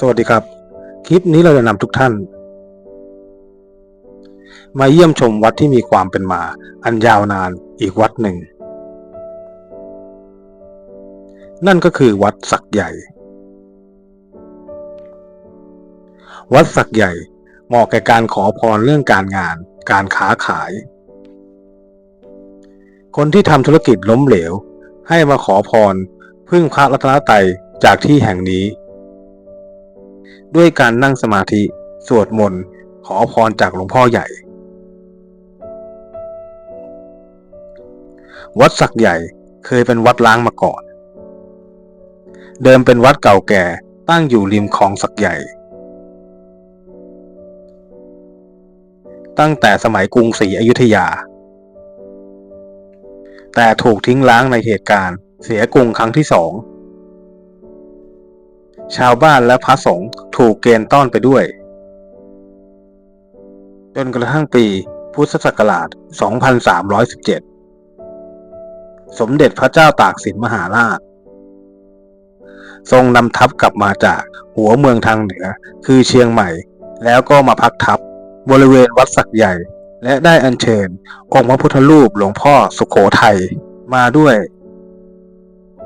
สวัสดีครับ คลิปนี้เราจะนำทุกท่าน มาเยี่ยมชมวัดที่มีความเป็นมา อันยาวนานอีกวัดหนึ่ง นั่นก็คือวัดสักใหญ่ วัดสักใหญ่เหมาะแก่การขอพรเรื่องการงาน การค้าขาย คนที่ทำธุรกิจล้มเหลว ให้มาขอพรพึ่งพระรัตนตรัยจากที่แห่งนี้ ด้วยการนั่งสมาธิ สวดมนต์ ขอพรจากหลวงพ่อใหญ่ วัดสักใหญ่เคยเป็นวัดล้างมาก่อน เดิมเป็นวัดเก่าแก่ตั้งอยู่ริมคลองสักใหญ่ ตั้งแต่สมัยกรุงศรีอยุธยา แต่ถูกทิ้งล้างในเหตุการณ์เสียกรุงครั้งที่สอง ชาวบ้านและพระสงฆ์ถูกเกณฑ์ต้อนไปด้วย จนกระทั่งปีพุทธศักราช 2317 สมเด็จพระเจ้าตากสินมหาราช ทรงนำทัพกลับมาจากหัวเมืองทางเหนือคือเชียงใหม่ แล้วก็มาพักทัพบริเวณวัดสักใหญ่ และได้อัญเชิญองค์พระพุทธรูปหลวงพ่อสุโขทัยมาด้วย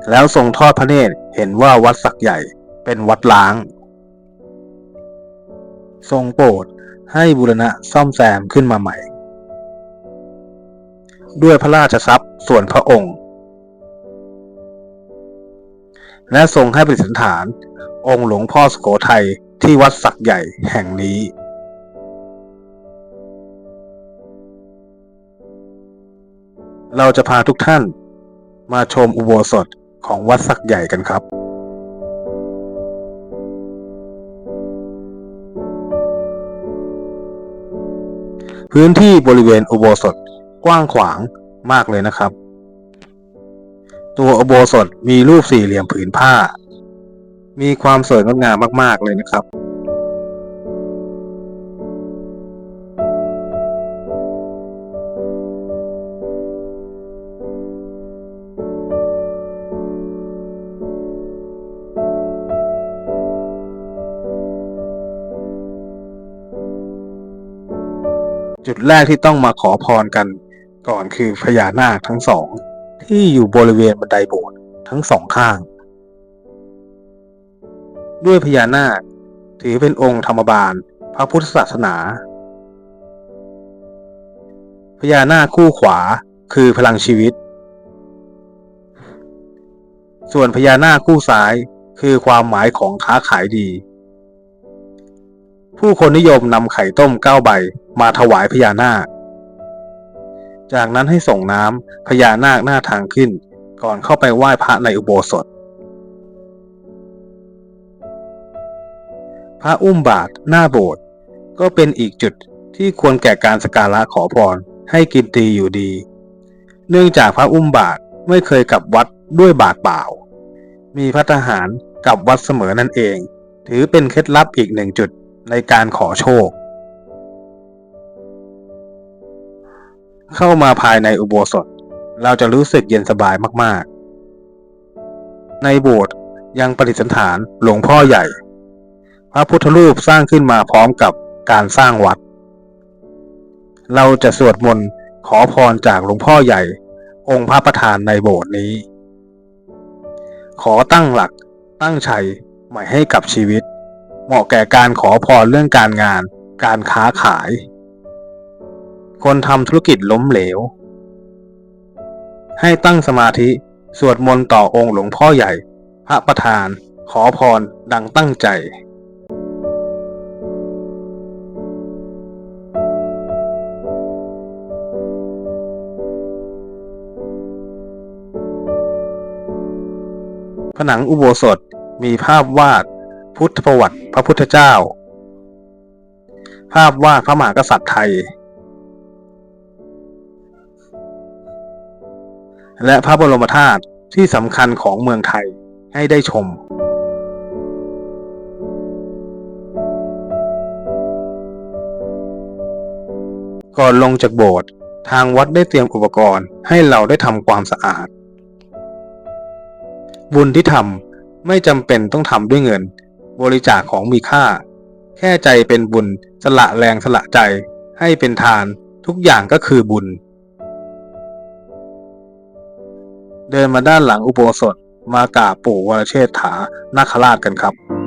แล้วทรงทอดพระเนตรเห็นว่าวัดสักใหญ่ เป็นวัดล้าง ทรงโปรดให้บูรณะซ่อมแซมขึ้นมาใหม่ ด้วยพระราชทรัพย์ส่วนพระองค์ และทรงให้ประดิษฐาน องค์หลวงพ่อสุโขทัยที่วัดสักใหญ่แห่งนี้ เราจะพาทุกท่านมาชมอุโบสถของวัดสักใหญ่กันครับ พื้นที่บริเวณอุโบสถกว้างขวางมากเลยนะครับ ตัวอุโบสถมีรูปสี่เหลี่ยมผืนผ้า มีความสวยงดงามมากๆเลยนะครับ จุดแรกที่ต้องมาขอพรกันก่อนคือพญานาคทั้งสอง ที่อยู่บริเวณบันไดโบสถ์ทั้งสองข้าง ด้วยพญานาคถือเป็นองค์ธรรมบาลพระพุทธศาสนา พญานาคคู่ขวาคือพลังชีวิต ส่วนพญานาคคู่ซ้ายคือความหมายของค้าขายดี ผู้คนนิยมนำไข่ต้มเก้าใบมาถวายพญานาค จากนั้นให้ส่งน้ำพญานาคหน้าทางขึ้น ก่อนเข้าไปไหว้พระในอุโบสถ พระอุ้มบาทหน้าโบสถ์ก็เป็นอีกจุดที่ควรแก่การสการะขอพรให้กินตีอยู่ดี เนื่องจากพระอุ้มบาทไม่เคยกลับวัดด้วยบาทเปล่า มีพระทหารกลับวัดเสมอนั่นเอง ถือเป็นเคล็ดลับอีกหนึ่งจุด ในการขอโชค เข้ามาภายในอุโบสถ เราจะรู้สึกเย็นสบายมากๆ ในโบสถ์ยังประดิษฐานหลวงพ่อใหญ่ พระพุทธรูปสร้างขึ้นมาพร้อมกับการสร้างวัด เราจะสวดมนต์ขอพรจากหลวงพ่อใหญ่ องค์พระประธานในโบสถ์นี้ ขอตั้งหลักตั้งชัยใหม่ให้กับชีวิต เหมาะแก่การขอพรเรื่องการงาน การค้าขาย คนทำธุรกิจล้มเหลว ให้ตั้งสมาธิ สวดมนต์ต่อองค์หลวงพ่อใหญ่ พระประธาน ขอพรดังตั้งใจผนังอุโบสถมีภาพวาดพุทธประวัติ พระพุทธเจ้า ภาพวาดพระมหากษัตริย์ไทย และพระบรมธาตุที่สำคัญของเมืองไทยให้ได้ชมก่อนลงจากโบสถ์ทางวัดได้เตรียมอุปกรณ์ให้เราได้ทำความสะอาด บุญที่ทำไม่จำเป็นต้องทำด้วยเงิน บริจาคของมีค่า แค่ใจเป็นบุญสละแรงสละใจ ให้เป็นทานทุกอย่างก็คือบุญ เดินมาด้านหลังอุโบสถมากราบปู่วรเชษฐานาคราชกันครับ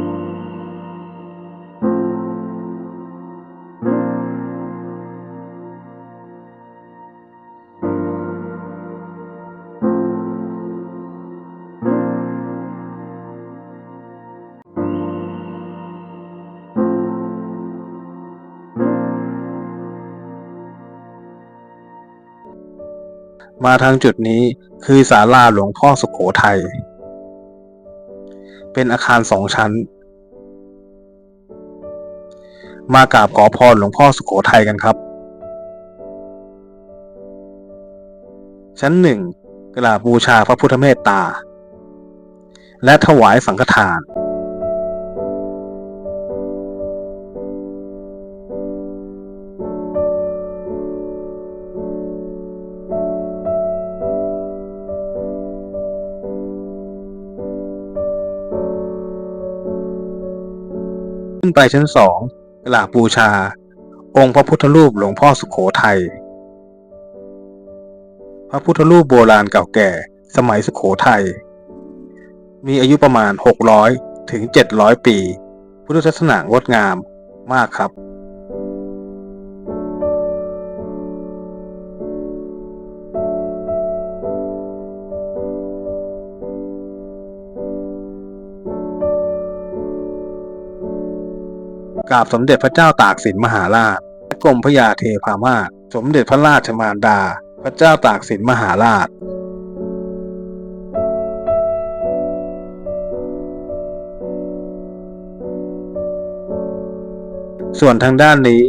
มาทางจุดนี้คือศาลาหลวงพ่อสุขโขทัย เป็นอาคารสองชั้น มากราบขอพรหลวงพ่อสุขโขทัยกันครับ ชั้นหนึ่งกราบบูชาพระพุทธเมตตา และถวายสังฆทาน ขึ้นไปชั้นสองกราบบูชา องค์พระพุทธรูปหลวงพ่อสุขโขทัย พระพุทธรูปโบราณเก่าแก่ สมัยสุขโขทัย มีอายุประมาณ 600 ถึง 700 ปี พุทธศาสนางดงามมากครับ กราบสมเด็จพระเจ้าตากสินมหาราชและกรมพระยาเทพามาศสมเด็จพระราชมารดา พระเจ้าตากสินมหาราชส่วนทางด้านนี้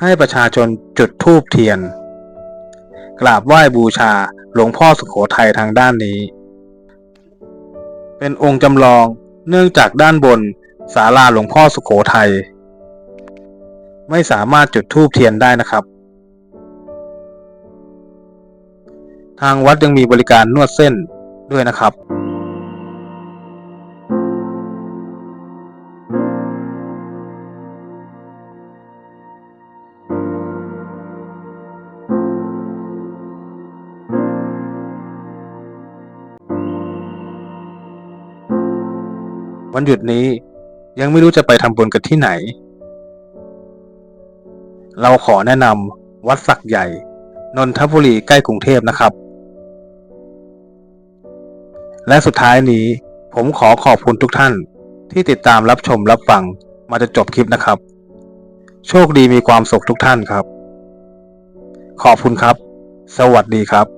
ให้ประชาชนจุดธูปเทียน กราบไหว้บูชาหลวงพ่อสุขโขทัยทางด้านนี้ เป็นองค์จำลองเนื่องจากด้านบน ศาลาหลวงพ่อสุขโขทัยไม่สามารถจุดธูปเทียนได้นะครับ ทางวัดยังมีบริการนวดเส้นด้วยนะครับ วันหยุดนี้ ยังไม่รู้จะไปทำบุญกันที่ไหน เราขอแนะนำวัดสักใหญ่ นนทบุรีใกล้กรุงเทพนะครับ และสุดท้ายนี้ผมขอขอบคุณทุกท่านที่ติดตามรับชมรับฟังมาจนจบคลิปนะครับ โชคดีมีความสุขทุกท่านครับ ขอบคุณครับ สวัสดีครับ